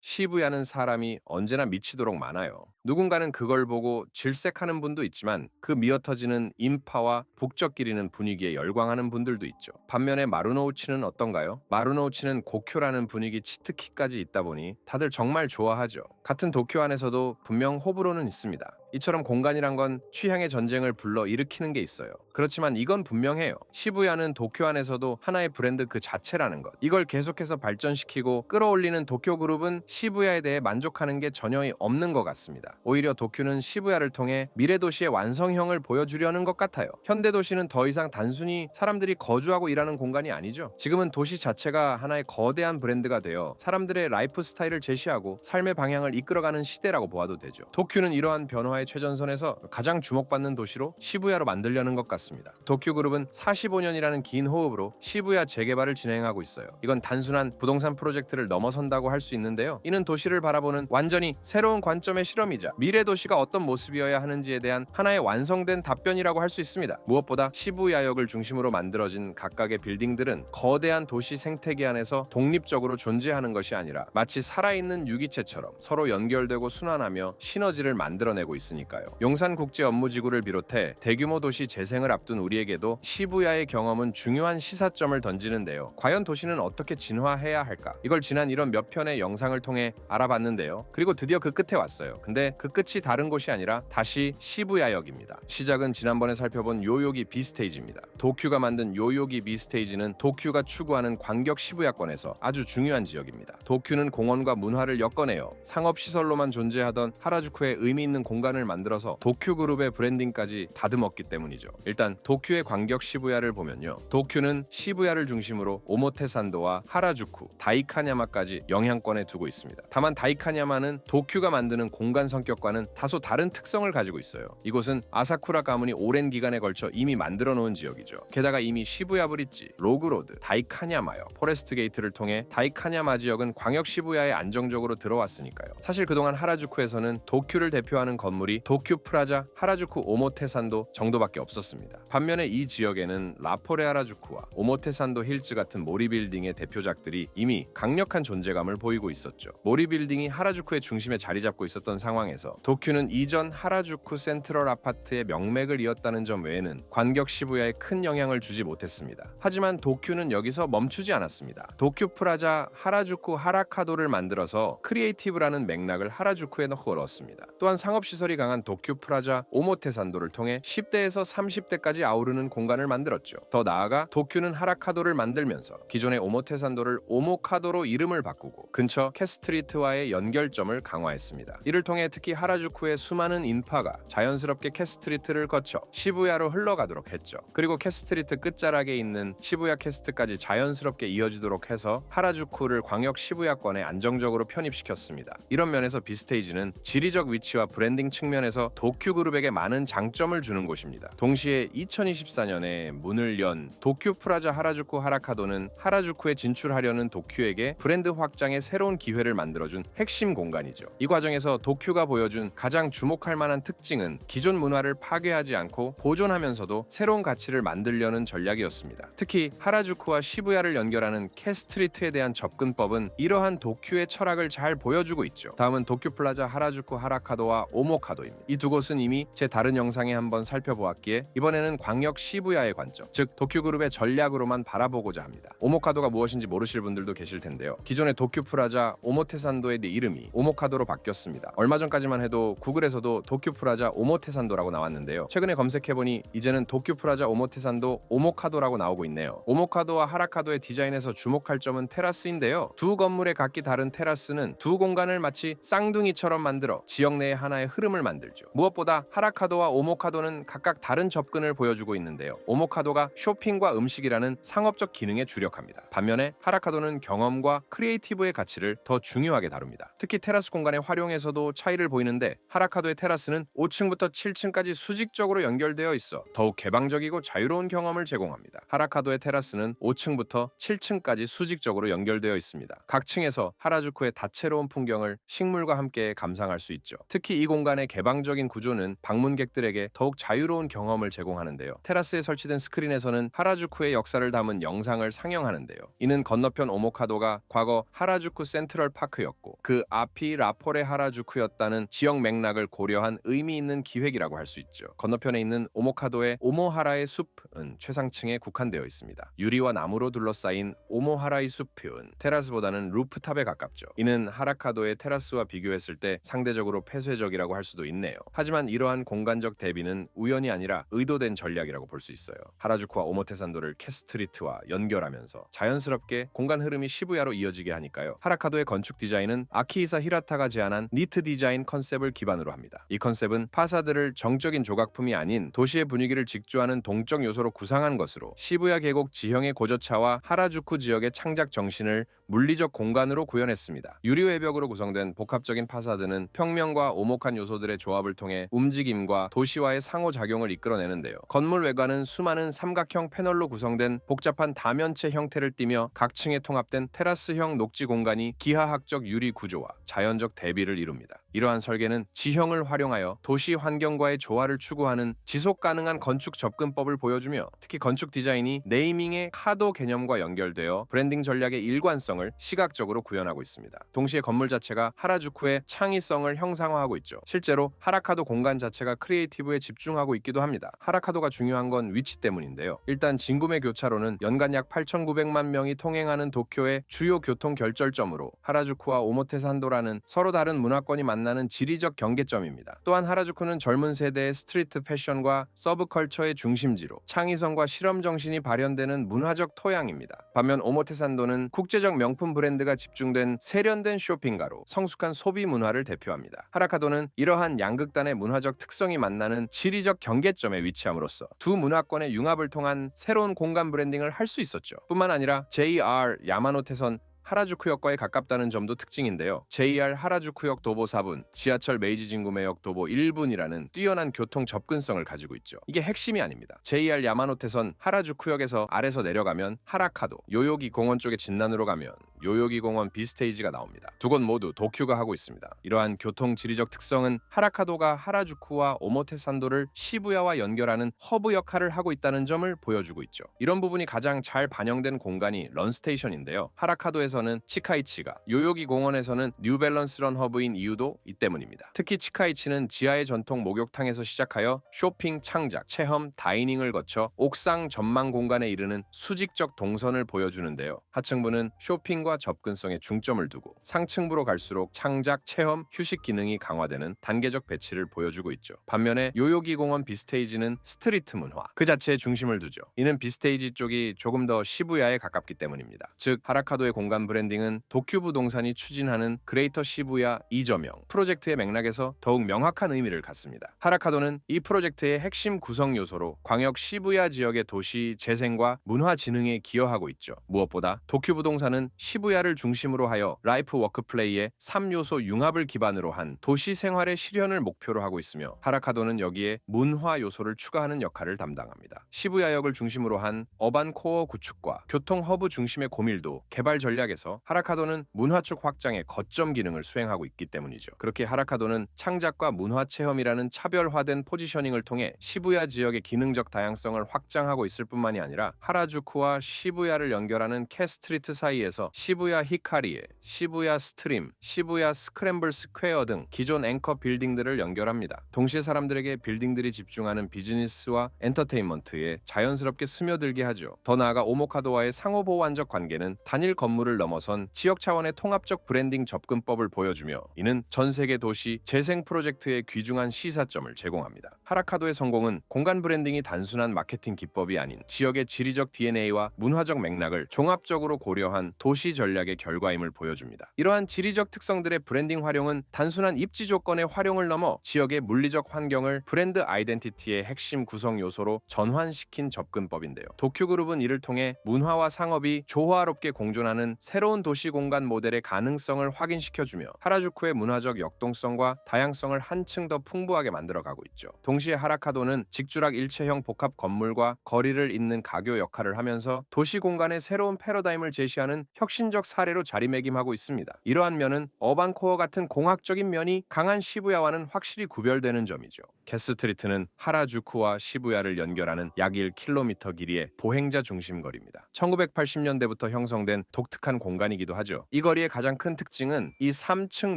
시부야는 사람이 언제나 미치도록 많아요. 누군가는 그걸 보고 질색하는 분도 있지만 그 미어터지는 인파와 북적거리는 분위기에 열광하는 분들도 있죠. 반면에 마루노우치는 어떤가요? 마루노우치는 고쿄라는 분위기 치트키까지 있다 보니 다들 정말 좋아하죠. 같은 도쿄 안에서도 분명 호불호는 있습니다. 이처럼 공간이란 건 취향의 전쟁을 불러 일으키는 게 있어요. 그렇지만 이건 분명해요. 시부야는 도쿄 안에서도 하나의 브랜드 그 자체라는 것. 이걸 계속해서 발전시키고 끌어올리는 도쿄 그룹은 시부야에 대해 만족하는 게 전혀 없는 것 같습니다. 오히려 도쿄는 시부야를 통해 미래 도시의 완성형을 보여주려는 것 같아요. 현대 도시는 더 이상 단순히 사람들이 거주하고 일하는 공간이 아니죠. 지금은 도시 자체가 하나의 거대한 브랜드가 되어 사람들의 라이프 스타일을 제시하고 삶의 방향을 이끌어가는 시대라고 보아도 되죠. 도쿄는 이러한 변화 의 최전선에서 가장 주목받는 도시로 시부야로 만들려는 것 같습니다. 도쿄 그룹은 45년이라는 긴 호흡으로 시부야 재개발을 진행하고 있어요. 이건 단순한 부동산 프로젝트를 넘어선다고 할 수 있는데요. 이는 도시를 바라보는 완전히 새로운 관점의 실험이자 미래 도시가 어떤 모습이어야 하는지에 대한 하나의 완성된 답변이라고 할 수 있습니다. 무엇보다 시부야역을 중심으로 만들어진 각각의 빌딩들은 거대한 도시 생태계 안에서 독립적으로 존재하는 것이 아니라 마치 살아있는 유기체처럼 서로 연결되고 순환하며 시너지를 만들어내고 있 으니까요. 용산국제 업무지구를 비롯해 대규모 도시 재생을 앞둔 우리에게도 시부야의 경험은 중요한 시사점을 던지는데요. 과연 도시는 어떻게 진화해야 할까? 이걸 지난 이런 몇 편의 영상을 통해 알아봤는데요. 그리고 드디어 그 끝에 왔어요. 근데 그 끝이 다른 곳이 아니라 다시 시부야역입니다. 시작은 지난번에 살펴본 요요기 비스테이지입니다. 도쿄가 만든 요요기 비스테이지는 도쿄가 추구하는 광격 시부야권에서 아주 중요한 지역입니다. 도쿄는 공원과 문화를 엮어내어 상업 시설로만 존재하던 하라주쿠의 의미 있는 공간을 만들어서 도쿄 그룹의 브랜딩까지 다듬었기 때문이죠. 일단 도쿄의 광격 시부야를 보면요. 도쿄는 시부야를 중심으로 오모테산도와 하라주쿠, 다이카냐마까지 영향권에 두고 있습니다. 다만 다이카냐마는 도쿄가 만드는 공간 성격과는 다소 다른 특성을 가지고 있어요. 이곳은 아사쿠라 가문이 오랜 기간에 걸쳐 이미 만들어 놓은 지역이죠. 게다가 이미 시부야 브릿지, 로그로드, 다이카냐마요, 포레스트 게이트를 통해 다이카냐마 지역은 광역 시부야에 안정적으로 들어왔으니까요. 사실 그동안 하라주쿠에서는 도쿄를 대표하는 건물이 도쿄 프라자, 하라주쿠 오모테산도 정도밖에 없었습니다. 반면에 이 지역에는 라포레 하라주쿠와 오모테산도 힐즈 같은 모리 빌딩의 대표작들이 이미 강력한 존재감을 보이고 있었죠. 모리 빌딩이 하라주쿠의 중심에 자리 잡고 있었던 상황에서 도쿄는 이전 하라주쿠 센트럴 아파트의 명맥을 이었다는 점 외에는 관격 시부야에 큰 영향을 주지 못했습니다. 하지만 도쿄는 여기서 멈추지 않았습니다. 도쿄 프라자 하라주쿠 하라카도를 만들어서 크리에이티브라는 맥락을 하라주쿠에 넣었습니다. 또한 상업 시설이 강한 도쿄 프라자 오모테산도를 통해 10대에서 30대까지 아우르는 공간을 만들었죠. 더 나아가 도쿄는 하라카도를 만들면서 기존의 오모테산도를 오모카도로 이름을 바꾸고 근처 캐스트리트와의 연결점을 강화했습니다. 이를 통해 특히 하라주쿠의 수많은 인파가 자연스럽게 캐스트리트를 거쳐 시부야로 흘러가도록 했죠. 그리고 캐스트리트 끝자락에 있는 시부야 캐스트까지 자연스럽게 이어지도록 해서 하라주쿠를 광역 시부야권에 안정적으로 편입시켰습니다. 이런 면에서 비스테이지는 지리적 위치와 브랜딩 측면 에서 도쿄 그룹에게 많은 장점을 주는 곳입니다. 동시에 2024년에 문을 연 도쿄 프라자 하라주쿠 하라카도는 하라주쿠에 진출하려는 도쿄에게 브랜드 확장의 새로운 기회를 만들어준 핵심 공간이죠. 이 과정에서 도쿄가 보여준 가장 주목할 만한 특징은 기존 문화를 파괴하지 않고 보존하면서도 새로운 가치를 만들려는 전략이었습니다. 특히 하라주쿠와 시부야를 연결하는 캐스트리트에 대한 접근법은 이러한 도쿄의 철학을 잘 보여주고 있죠. 다음은 도쿄 플라자 하라주쿠 하라카도와 오모카 도입니다. 이 두 곳은 이미 제 다른 영상에 한번 살펴보았기에 이번에는 광역 시부야의 관점, 즉 도쿄 그룹의 전략으로만 바라보고자 합니다. 오모카도가 무엇인지 모르실 분들도 계실 텐데요. 기존의 도쿄 프라자 오모테산도의 이름이 오모카도로 바뀌었습니다. 얼마 전까지만 해도 구글에서도 도쿄 프라자 오모테산도라고 나왔는데요. 최근에 검색해보니 이제는 도쿄 프라자 오모테산도 오모카도라고 나오고 있네요. 오모카도와 하라카도의 디자인에서 주목할 점은 테라스인데요. 두 건물의 각기 다른 테라스는 두 공간을 마치 쌍둥이처럼 만들어 지역 내의 하나의 흐름을 만들죠. 무엇보다 하라카도와 오모카도는 각각 다른 접근을 보여주고 있는데요. 오모카도가 쇼핑과 음식이라는 상업적 기능에 주력합니다. 반면에 하라카도는 경험과 크리에이티브의 가치를 더 중요하게 다룹니다. 특히 테라스 공간의 활용에서도 차이를 보이는데 하라카도의 테라스는 5층부터 7층까지 수직적으로 연결되어 있어 더욱 개방적이고 자유로운 경험을 제공합니다. 하라카도의 테라스는 5층부터 7층까지 수직적으로 연결되어 있습니다. 각 층에서 하라주쿠의 다채로운 풍경을 식물과 함께 감상할 수 있죠. 특히 이 공간의 개방적인 구조는 방문객들에게 더욱 자유로운 경험을 제공하는데요. 테라스에 설치된 스크린에서는 하라주쿠의 역사를 담은 영상을 상영하는데요. 이는 건너편 오모카도가 과거 하라주쿠 센트럴 파크였고 그 앞이 라포레 하라주쿠였다는 지역 맥락을 고려한 의미 있는 기획이라고 할 수 있죠. 건너편에 있는 오모카도의 오모하라의 숲은 최상층에 국한되어 있습니다. 유리와 나무로 둘러싸인 오모하라의 숲은 테라스보다는 루프탑에 가깝죠. 이는 하라카도의 테라스와 비교했을 때 상대적으로 폐쇄적이라고 할 수도 있네요. 하지만 이러한 공간적 대비는 우연이 아니라 의도된 전략이라고 볼 수 있어요. 하라주쿠와 오모테산도를 캐스트리트와 연결하면서 자연스럽게 공간 흐름이 시부야로 이어지게 하니까요. 하라카도의 건축 디자인은 아키히사 히라타가 제안한 니트 디자인 컨셉을 기반으로 합니다. 이 컨셉은 파사드를 정적인 조각품이 아닌 도시의 분위기를 직조하는 동적 요소로 구상한 것으로 시부야 계곡 지형의 고저차와 하라주쿠 지역의 창작 정신을 물리적 공간으로 구현했습니다. 유리 외벽으로 구성된 복합적인 파사드는 평면과 오목한 요소들의 조합을 통해 움직임과 도시와의 상호작용을 이끌어내는데요. 건물 외관은 수많은 삼각형 패널로 구성된 복잡한 다면체 형태를 띠며 각 층에 통합된 테라스형 녹지 공간이 기하학적 유리 구조와 자연적 대비를 이룹니다. 이러한 설계는 지형을 활용하여 도시 환경과의 조화를 추구하는 지속 가능한 건축 접근법을 보여주며 특히 건축 디자인이 네이밍의 카도 개념과 연결되어 브랜딩 전략의 일관성을 시각적으로 구현하고 있습니다. 동시에 건물 자체가 하라주쿠의 창의성을 형상화하고 있죠. 실제로 하라카도 공간 자체가 크리에이티브에 집중하고 있기도 합니다. 하라카도가 중요한 건 위치 때문인데요. 일단 진구매 교차로는 연간 약 8,900만 명이 통행하는 도쿄의 주요 교통 결절점으로 하라주쿠와 오모테산도라는 서로 다른 문화권이 만 나는 지리적 경계점입니다. 또한 하라주쿠는 젊은 세대의 스트리트 패션과 서브컬처의 중심지로 창의성과 실험 정신이 발현되는 문화적 토양입니다. 반면 오모테산도는 국제적 명품 브랜드가 집중된 세련된 쇼핑가로 성숙한 소비 문화를 대표합니다. 하라카도는 이러한 양극단의 문화적 특성이 만나는 지리적 경계점에 위치함으로써 두 문화권의 융합을 통한 새로운 공간 브랜딩을 할 수 있었죠. 뿐만 아니라 JR 야마노테선 하라주쿠역과에 가깝다는 점도 특징인데요. JR 하라주쿠역 도보 4분, 지하철 메이지 진구매역 도보 1분이라는 뛰어난 교통 접근성을 가지고 있죠. 이게 핵심이 아닙니다. JR 야마노테선 하라주쿠역에서 아래서 내려가면 하라카도, 요요기 공원 쪽의 진난으로 가면 요요기 공원 비스테이지가 나옵니다. 두 곳 모두 도쿄가 하고 있습니다. 이러한 교통 지리적 특성은 하라카도가 하라주쿠와 오모테산도를 시부야와 연결하는 허브 역할을 하고 있다는 점을 보여주고 있죠. 이런 부분이 가장 잘 반영된 공간이 런스테이션인데요. 하라카도에서는 치카이치가, 요요기 공원에서는 뉴밸런스런 허브인 이유도 이 때문입니다. 특히 치카이치는 지하의 전통 목욕탕에서 시작하여 쇼핑, 창작, 체험, 다이닝을 거쳐 옥상 전망 공간에 이르는 수직적 동선을 보여주는데요. 하층부는 쇼핑과 접근성에 중점을 두고 상층부로 갈수록 창작, 체험, 휴식 기능이 강화되는 단계적 배치를 보여주고 있죠. 반면에 요요기 공원 비스테이지는 스트리트 문화 그 자체에 중심을 두죠. 이는 비스테이지 쪽이 조금 더 시부야에 가깝기 때문입니다. 즉 하라카도의 공간 브랜딩은 도쿄 부동산이 추진하는 그레이터 시부야 이저명 프로젝트의 맥락에서 더욱 명확한 의미를 갖습니다. 하라카도는 이 프로젝트의 핵심 구성 요소로 광역 시부야 지역의 도시 재생과 문화 진흥에 기여하고 있죠. 무엇보다 도쿄 부동산은 시부야 를 중심으로 하여 라이프 워크 플레이의 3요소 융합을 기반으로 한 도시 생활의 실현을 목표로 하고 있으며 하라카도는 여기에 문화 요소를 추가하는 역할을 담당합니다. 시부야역을 중심으로 한 어반 코어 구축과 교통 허브 중심의 고밀도 개발 전략에서 하라카도는 문화 쪽 확장의 거점 기능을 수행하고 있기 때문이죠. 그렇게 하라카도는 창작과 문화 체험이라는 차별화된 포지셔닝을 통해 시부야 지역의 기능적 다양성을 확장하고 있을 뿐만이 아니라 하라주쿠와 시부야를 연결하는 캐스트리트 사이에서 시 부야 히카리에, 시부야 스트림, 시부야 스크램블 스퀘어 등 기존 앵커 빌딩들을 연결합니다. 동시에 사람들에게 빌딩들이 집중하는 비즈니스와 엔터테인먼트에 자연스럽게 스며들게 하죠. 더 나아가 오모카도와의 상호 보완적 관계는 단일 건물을 넘어선 지역 차원의 통합적 브랜딩 접근법을 보여주며 이는 전 세계 도시 재생 프로젝트의 귀중한 시사점을 제공합니다. 하라카도의 성공은 공간 브랜딩이 단순한 마케팅 기법이 아닌 지역의 지리적 DNA와 문화적 맥락을 종합적으로 고려한 도시 전략의 결과임을 보여줍니다. 이러한 지리적 특성들의 브랜딩 활용은 단순한 입지 조건의 활용을 넘어 지역의 물리적 환경을 브랜드 아이덴티티의 핵심 구성 요소로 전환시킨 접근법인데요. 도쿄그룹은 이를 통해 문화와 상업이 조화롭게 공존하는 새로운 도시 공간 모델의 가능성을 확인시켜주며 하라주쿠의 문화적 역동성과 다양성을 한층 더 풍부하게 만들어가고 있죠. 동시에 하라카도는 직주락 일체형 복합 건물과 거리를 잇는 가교 역할을 하면서 도시 공간의 새로운 패러다임을 제시하는 혁신 적 혁신적 사례로 자리매김하고 있습니다. 이러한 면은 어반코어 같은 공학적인 면이 강한 시부야와는 확실히 구별되는 점이죠. 캐스트리트는 하라주쿠와 시부야를 연결하는 약 1km 길이의 보행자 중심 거리입니다. 1980년대부터 형성된 독특한 공간이기도 하죠. 이 거리의 가장 큰 특징은 이 3층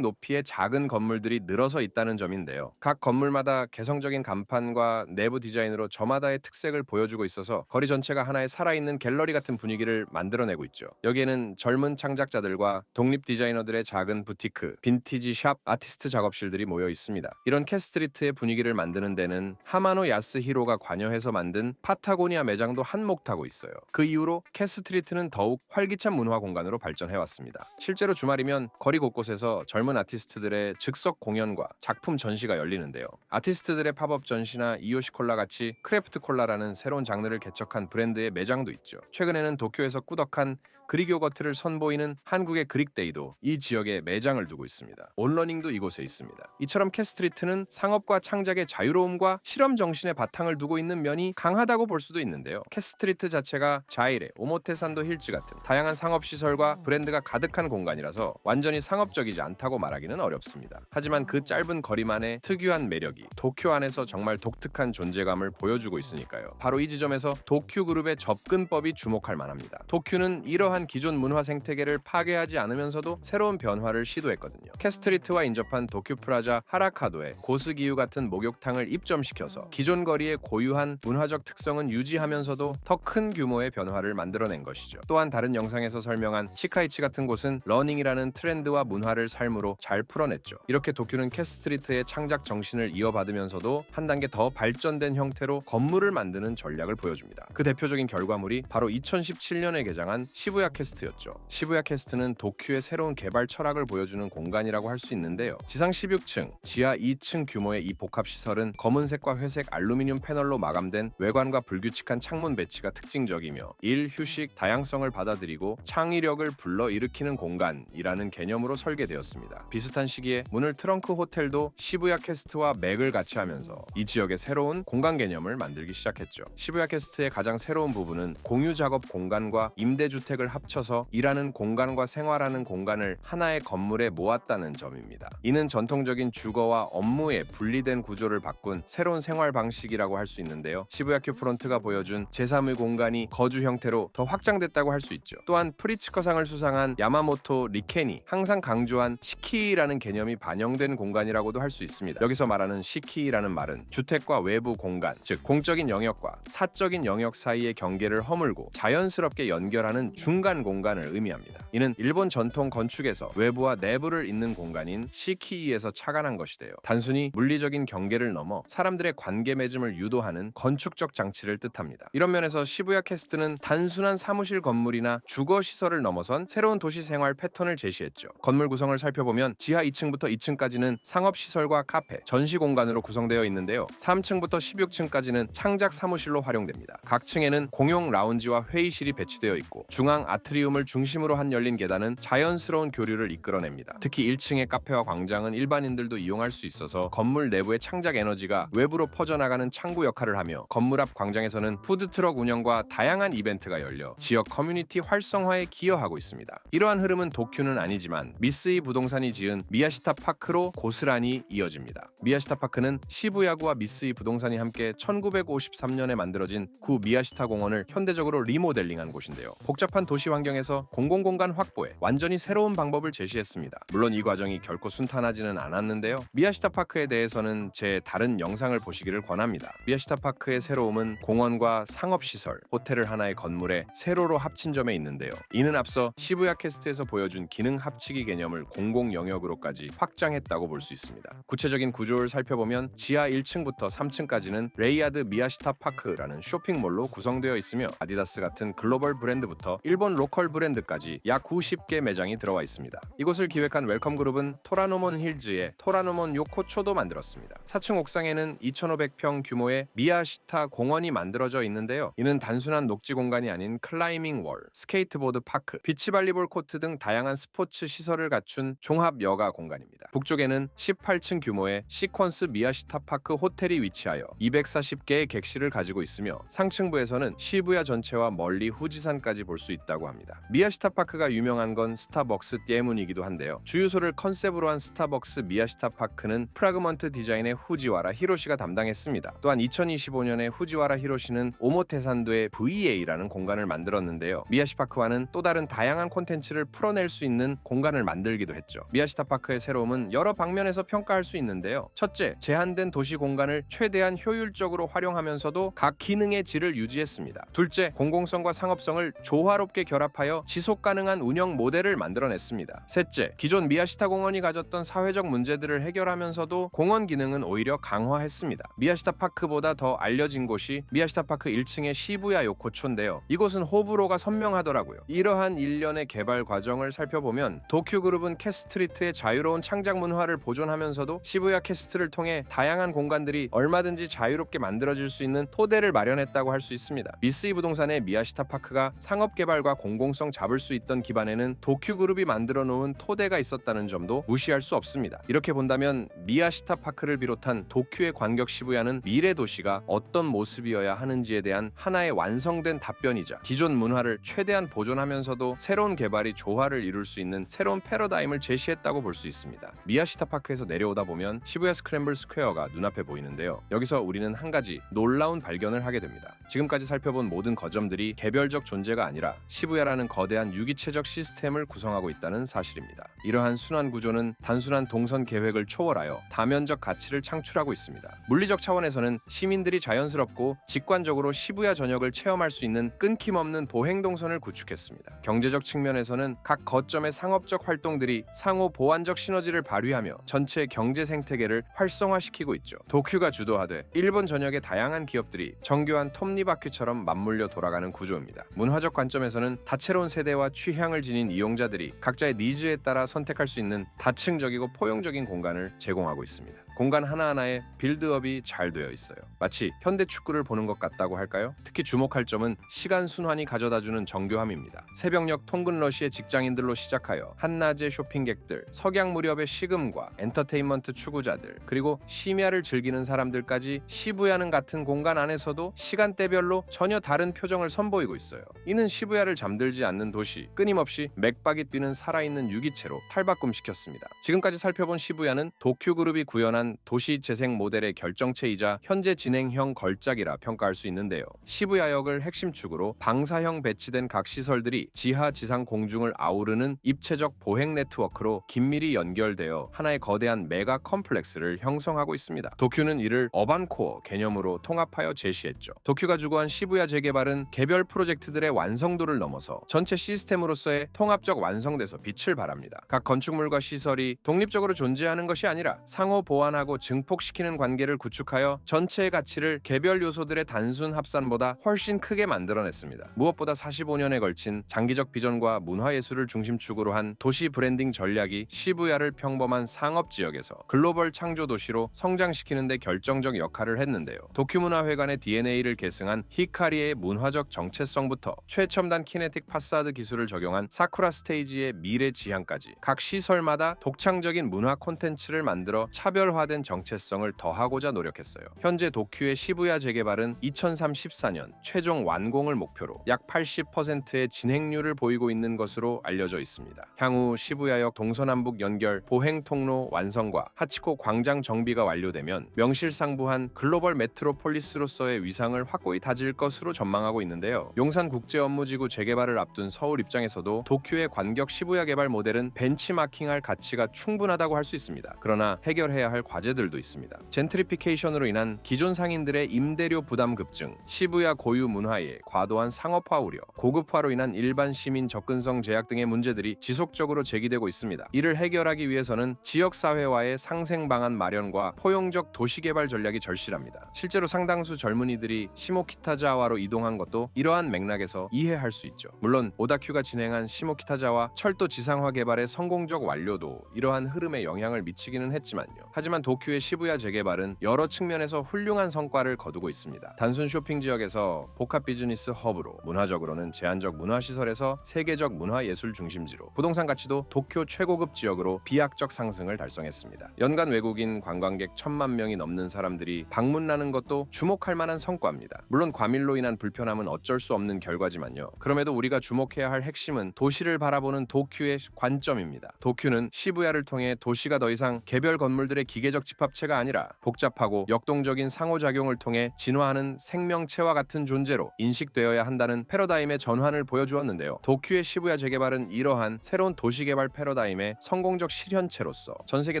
높이의 작은 건물들이 늘어서 있다는 점인데요. 각 건물마다 개성적인 간판과 내부 디자인으로 저마다의 특색을 보여주고 있어서 거리 전체가 하나의 살아있는 갤러리 같은 분위기를 만들어내고 있죠. 여기에는 젊은 창작자들과 독립 디자이너들의 작은 부티크, 빈티지 샵, 아티스트 작업실들이 모여 있습니다. 이런 캐스트리트의 분위기를 만드는 데는 하마노 야스히로가 관여해서 만든 파타고니아 매장도 한몫하고 있어요. 그 이후로 캐스트리트는 더욱 활기찬 문화 공간으로 발전해 왔습니다. 실제로 주말이면 거리 곳곳에서 젊은 아티스트들의 즉석 공연과 작품 전시가 열리는데요. 아티스트들의 팝업 전시나 이오시 콜라 같이 크래프트 콜라라는 새로운 장르를 개척한 브랜드의 매장도 있죠. 최근에는 도쿄에서 꾸덕한 그릭 요거트를 선보이는 한국의 그릭데이도 이 지역에 매장을 두고 있습니다. 온러닝도 이곳에 있습니다. 이처럼 캐스트리트는 상업과 창작의 자유로움과 실험 정신의 바탕을 두고 있는 면이 강하다고 볼 수도 있는데요. 캐스트리트 자체가 자이레, 오모테산도 힐즈 같은 다양한 상업 시설과 브랜드가 가득한 공간이라서 완전히 상업적이지 않다고 말하기는 어렵습니다. 하지만 그 짧은 거리만의 특유한 매력이 도쿄 안에서 정말 독특한 존재감을 보여주고 있으니까요. 바로 이 지점에서 도쿄 그룹의 접근법이 주목할 만합니다. 도쿄는 이러한 기존 문화 생태계를 파괴하지 않으면서도 새로운 변화를 시도했거든요. 캐스트리트와 인접한 도쿄 프라자 하라카도에 고스기유 같은 목욕탕을 입점시켜서 기존 거리의 고유한 문화적 특성은 유지하면서도 더 큰 규모의 변화를 만들어낸 것이죠. 또한 다른 영상에서 설명한 치카이치 같은 곳은 러닝이라는 트렌드와 문화를 삶으로 잘 풀어냈죠. 이렇게 도쿄는 캐스트리트의 창작 정신을 이어받으면서도 한 단계 더 발전된 형태로 건물을 만드는 전략을 보여줍니다. 그 대표적인 결과물이 바로 2017년에 개장한 시부야 캐스트였죠. 시부야 캐스트는 도쿄의 새로운 개발 철학을 보여주는 공간이라고 할 수 있는데요. 지상 16층, 지하 2층 규모의 이 복합 시설은 검은색과 회색 알루미늄 패널로 마감된 외관과 불규칙한 창문 배치가 특징적이며 일, 휴식, 다양성을 받아들이고 창의력을 불러일으키는 공간이라는 개념으로 설계되었습니다. 비슷한 시기에 문을 트렁크 호텔도 시부야 캐스트와 맥을 같이 하면서 이 지역의 새로운 공간 개념을 만들기 시작했죠. 시부야 캐스트의 가장 새로운 부분은 공유 작업 공간과 임대 주택을 합쳐서 일하는 공간과 생활하는 공간을 하나의 건물에 모았다는 점입니다. 이는 전통적인 주거와 업무의 분리된 구조를 바꾼 새로운 생활 방식이라고 할 수 있는데요. 시부야 큐 프론트가 보여준 제3의 공간이 거주 형태로 더 확장됐다고 할 수 있죠. 또한 프리츠커상을 수상한 야마모토 리켄이 항상 강조한 시키라는 개념이 반영된 공간이라고도 할 수 있습니다. 여기서 말하는 시키라는 말은 주택과 외부 공간, 즉 공적인 영역과 사적인 영역 사이의 경계를 허물고 자연스럽게 연결하는 중간 공간을 의미합니다. 이는 일본 전통 건축에서 외부와 내부를 잇는 공간인 시키에서 착안한 것이되요. 단순히 물리적인 경계를 넘어 사람들의 관계 맺음을 유도하는 건축적 장치를 뜻합니다. 이런 면에서 시부야 캐스트는 단순한 사무실 건물이나 주거 시설을 넘어선 새로운 도시 생활 패턴을 제시했죠. 건물 구성을 살펴보면 지하 2층부터 2층까지는 상업 시설과 카페, 전시 공간으로 구성되어 있는데요. 3층부터 16층까지는 창작 사무실로 활용됩니다. 각 층에는 공용 라운지와 회의실이 배치되어 있고 중앙 아트리움을 중심으로 한 열린 계단은 자연스러운 교류를 이끌어냅니다. 특히 1층의 카페와 광장은 일반인들도 이용할 수 있어서 건물 내부의 창작 에너지가 외부로 퍼져나가는 창구 역할을 하며 건물 앞 광장에서는 푸드트럭 운영과 다양한 이벤트가 열려 지역 커뮤니티 활성화에 기여하고 있습니다. 이러한 흐름은 도쿄는 아니지만 미쓰이 부동산이 지은 미야시타 파크로 고스란히 이어집니다. 미야시타 파크는 시부야구와 미쓰이 부동산이 함께 1953년에 만들어진 구 미야시타 공원을 현대적으로 리모델링한 곳인데요. 복잡한 도시 환경에서 공공공간 확보에 완전히 새로운 방법을 제시했습니다. 물론 이 과정이 결코 순탄하지는 않았는데요. 미야시타 파크에 대해서는 제 다른 영상을 보시기를 권합니다. 미야시타 파크의 새로움은 공원과 상업시설, 호텔을 하나의 건물에 세로로 합친 점에 있는데요. 이는 앞서 시부야 캐스트에서 보여준 기능 합치기 개념을 공공 영역으로까지 확장했다고 볼 수 있습니다. 구체적인 구조를 살펴보면 지하 1층부터 3층까지는 레이아드 미야시타 파크라는 쇼핑몰로 구성되어 있으며 아디다스 같은 글로벌 브랜드부터 일본 로컬 브랜드까지 약 90개 매장이 들어와 있습니다. 이곳을 기획한 웰컴 그룹은 토라노몬 힐즈의 토라노몬 요코초도 만들었습니다. 4층 옥상에는 2,500평 규모의 미야시타 공원이 만들어져 있는데요. 이는 단순한 녹지 공간이 아닌 클라이밍 월, 스케이트보드 파크, 비치발리볼 코트 등 다양한 스포츠 시설을 갖춘 종합 여가 공간입니다. 북쪽에는 18층 규모의 시퀀스 미야시타 파크 호텔이 위치하여 240개의 객실을 가지고 있으며 상층부에서는 시부야 전체와 멀리 후지산까지 볼 수 있다고 합니다. 미야시타 미야시타 파크가 유명한 건 스타벅스 때문이기도 한데요. 주유소를 컨셉으로 한 스타벅스 미야시타 파크는 프라그먼트 디자인의 후지와라 히로시가 담당했습니다. 또한 2025년에 후지와라 히로시는 오모테산도의 VA라는 공간을 만들었는데요. 미야시 파크와는 또 다른 다양한 콘텐츠를 풀어낼 수 있는 공간을 만들기도 했죠. 미야시타 파크의 새로움은 여러 방면에서 평가할 수 있는데요. 첫째, 제한된 도시 공간을 최대한 효율적으로 활용하면서도 각 기능의 질을 유지했습니다. 둘째, 공공성과 상업성을 조화롭게 결합하여 지속 가능한 운영 모델을 만들어냈습니다. 셋째, 기존 미야시타 공원이 가졌던 사회적 문제들을 해결하면서도 공원 기능은 오히려 강화했습니다. 미야시타 파크보다 더 알려진 곳이 미야시타 파크 1층의 시부야 요코초인데요. 이곳은 호불호가 선명하더라고요. 이러한 일련의 개발 과정을 살펴보면 도쿄 그룹은 캐스트리트의 자유로운 창작 문화를 보존하면서도 시부야 캐스트를 통해 다양한 공간들이 얼마든지 자유롭게 만들어질 수 있는 토대를 마련했다고 할 수 있습니다. 미쓰이 부동산의 미야시타 파크가 상업 개발과 공공성 잡을 수 있던 기반에는 도쿄 그룹이 만들어 놓은 토대가 있었다는 점도 무시할 수 없습니다. 이렇게 본다면 미야시타 파크를 비롯한 도쿄의 관격 시부야는 미래 도시가 어떤 모습이어야 하는지에 대한 하나의 완성된 답변이자 기존 문화를 최대한 보존하면서도 새로운 개발이 조화를 이룰 수 있는 새로운 패러다임을 제시했다고 볼 수 있습니다. 미야시타 파크에서 내려오다 보면 시부야 스크램블 스퀘어가 눈앞에 보이는데요. 여기서 우리는 한 가지 놀라운 발견을 하게 됩니다. 지금까지 살펴본 모든 거점들이 개별적 존재가 아니라 시 부야라는 거대한 유기체적 시스템을 구성하고 있다는 사실입니다. 이러한 순환 구조는 단순한 동선 계획을 초월하여 다면적 가치를 창출하고 있습니다. 물리적 차원에서는 시민들이 자연스럽고 직관적으로 시부야 전역을 체험할 수 있는 끊김없는 보행 동선을 구축했습니다. 경제적 측면에서는 각 거점의 상업적 활동들이 상호 보완적 시너지를 발휘하며 전체 경제 생태계를 활성화시키고 있죠. 도쿄가 주도하되 일본 전역의 다양한 기업들이 정교한 톱니바퀴처럼 맞물려 돌아가는 구조입니다. 문화적 관점에서는 다채로운 세대와 취향을 지닌 이용자들이 각자의 니즈에 따라 선택할 수 있는 다층적이고 포용적인 공간을 제공하고 있습니다. 공간 하나하나에 빌드업이 잘 되어 있어요. 마치 현대 축구를 보는 것 같다고 할까요? 특히 주목할 점은 시간 순환이 가져다주는 정교함입니다. 새벽녘 통근 러시의 직장인들로 시작하여 한낮의 쇼핑객들, 석양 무렵의 시금과 엔터테인먼트 추구자들, 그리고 심야를 즐기는 사람들까지 시부야는 같은 공간 안에서도 시간대별로 전혀 다른 표정을 선보이고 있어요. 이는 시부야를 잠들지 않는 도시, 끊임없이 맥박이 뛰는 살아있는 유기체로 탈바꿈시켰습니다. 지금까지 살펴본 시부야는 도쿄 그룹이 구현한 도시 재생 모델의 결정체이자 현재 진행형 걸작이라 평가할 수 있는데요. 시부야역을 핵심 축으로 방사형 배치된 각 시설들이 지하, 지상 공중을 아우르는 입체적 보행 네트워크로 긴밀히 연결되어 하나의 거대한 메가 컴플렉스를 형성하고 있습니다. 도쿄는 이를 어반 코어 개념으로 통합하여 제시했죠. 도쿄가 주고한 시부야 재개발은 개별 프로젝트들의 완성도를 넘어서 전체 시스템으로서의 통합적 완성돼서 빛을 발합니다. 각 건축물과 시설이 독립적으로 존재하는 것이 아니라 상호 보완 하고 증폭시키는 관계를 구축하여 전체의 가치를 개별 요소들의 단순 합산보다 훨씬 크게 만들어냈습니다. 무엇보다 45년에 걸친 장기적 비전과 문화예술을 중심축으로 한 도시 브랜딩 전략이 시부야를 평범한 상업 지역에서 글로벌 창조 도시로 성장시키는 데 결정적 역할을 했는데요. 도쿄문화회관의 DNA를 계승한 히카리의 문화적 정체성부터 최첨단 키네틱 파사드 기술을 적용한 사쿠라 스테이지의 미래 지향까지 각 시설마다 독창적인 문화 콘텐츠를 만들어 차별화 된 정체성을 더하고자 노력했어요. 현재 도쿄의 시부야 재개발은 2034년 최종 완공을 목표로 약 80%의 진행률을 보이고 있는 것으로 알려져 있습니다. 향후 시부야역 동서남북 연결 보행 통로 완성과 하치코 광장 정비가 완료되면 명실상부한 글로벌 메트로폴리스로서의 위상을 확고히 다질 것으로 전망하고 있는데요. 용산 국제 업무지구 재개발을 앞둔 서울 입장에서도 도쿄의 관격 시부야 개발 모델은 벤치마킹할 가치가 충분하다고 할 수 있습니다. 그러나 해결해야 할 과제들도 있습니다. 젠트리피케이션으로 인한 기존 상인들의 임대료 부담 급증, 시부야 고유 문화의 과도한 상업화 우려, 고급화로 인한 일반 시민 접근성 제약 등의 문제들이 지속적으로 제기되고 있습니다. 이를 해결하기 위해서는 지역 사회와의 상생 방안 마련과 포용적 도시 개발 전략이 절실합니다. 실제로 상당수 젊은이들이 시모키타자와로 이동한 것도 이러한 맥락에서 이해할 수 있죠. 물론 오다큐가 진행한 시모키타자와 철도 지상화 개발의 성공적 완료도 이러한 흐름에 영향을 미치기는 했지만요. 하지만 도쿄의 시부야 재개발은 여러 측면에서 훌륭한 성과를 거두고 있습니다. 단순 쇼핑 지역에서 복합 비즈니스 허브로 문화적으로는 제한적 문화 시설에서 세계적 문화 예술 중심지로 부동산 가치도 도쿄 최고급 지역으로 비약적 상승을 달성했습니다. 연간 외국인 관광객 천만 명이 넘는 사람들이 방문하는 것도 주목할 만한 성과입니다. 물론 과밀로 인한 불편함은 어쩔 수 없는 결과지만요. 그럼에도 우리가 주목해야 할 핵심은 도시를 바라보는 도쿄의 관점입니다. 도쿄는 시부야를 통해 도시가 더 이상 개별 건물들의 기계 적 집합체가 아니라 복잡하고 역동적인 상호작용을 통해 진화하는 생명체와 같은 존재로 인식되어야 한다는 패러다임의 전환을 보여주었는데요. 도쿄의 시부야 재개발은 이러한 새로운 도시개발 패러다임의 성공적 실현체로서 전 세계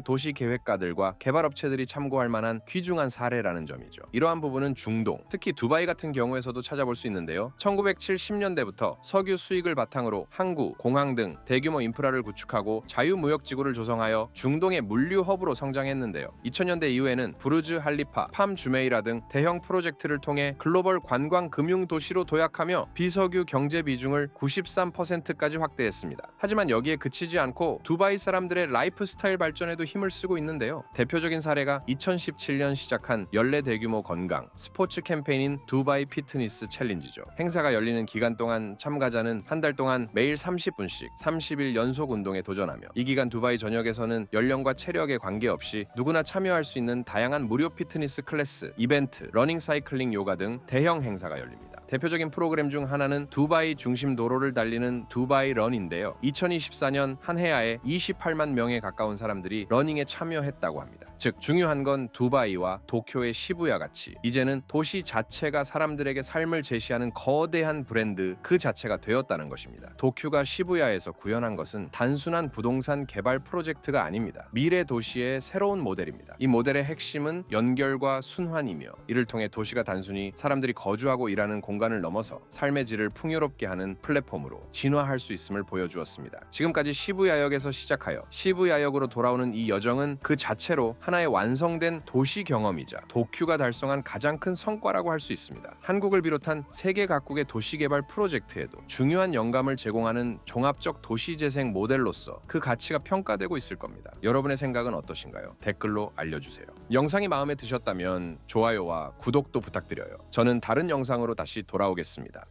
도시 계획가들과 개발업체들이 참고할 만한 귀중한 사례라는 점이죠. 이러한 부분은 중동, 특히 두바이 같은 경우에서도 찾아볼 수 있는데요. 1970년대부터 석유 수익을 바탕으로 항구, 공항 등 대규모 인프라를 구축하고 자유무역지구를 조성하여 중동의 물류 허브로 성장했는데 요. 2000년대 이후에는 부르즈 할리파, 팜 주메이라 등 대형 프로젝트를 통해 글로벌 관광 금융 도시로 도약하며 비석유 경제 비중을 93%까지 확대했습니다. 하지만 여기에 그치지 않고 두바이 사람들의 라이프 스타일 발전에도 힘을 쓰고 있는데요. 대표적인 사례가 2017년 시작한 연례 대규모 건강 스포츠 캠페인인 두바이 피트니스 챌린지죠. 행사가 열리는 기간 동안 참가자는 한 달 동안 매일 30분씩 30일 연속 운동에 도전하며 이 기간 두바이 전역에서는 연령과 체력에 관계없이 누 구나 참여할 수 있는 다양한 무료 피트니스 클래스, 이벤트, 러닝 사이클링 요가 등 대형 행사가 열립니다. 대표적인 프로그램 중 하나는 두바이 중심 도로를 달리는 두바이 런인데요. 2024년 한 해야에 28만 명에 가까운 사람들이 러닝에 참여했다고 합니다. 즉 중요한 건 두바이와 도쿄의 시부야 같이 이제는 도시 자체가 사람들에게 삶을 제시하는 거대한 브랜드 그 자체가 되었다는 것입니다. 도쿄가 시부야에서 구현한 것은 단순한 부동산 개발 프로젝트가 아닙니다. 미래 도시의 새로운 모델입니다. 이 모델의 핵심은 연결과 순환이며 이를 통해 도시가 단순히 사람들이 거주하고 일하는 공간 을 넘어서 삶의 질을 풍요롭게 하는 플랫폼으로 진화할 수 있음을 보여주었습니다. 지금까지 시부야역에서 시작하여 시부야역으로 돌아오는 이 여정은 그 자체로 하나의 완성된 도시 경험이자 도쿄가 달성한 가장 큰 성과라고 할 수 있습니다. 한국을 비롯한 세계 각국의 도시 개발 프로젝트에도 중요한 영감을 제공하는 종합적 도시 재생 모델로서 그 가치가 평가되고 있을 겁니다. 여러분의 생각은 어떠신가요? 댓글로 알려주세요. 영상이 마음에 드셨다면 좋아요와 구독도 부탁드려요. 저는 다른 영상으로 다시 돌아오겠습니다.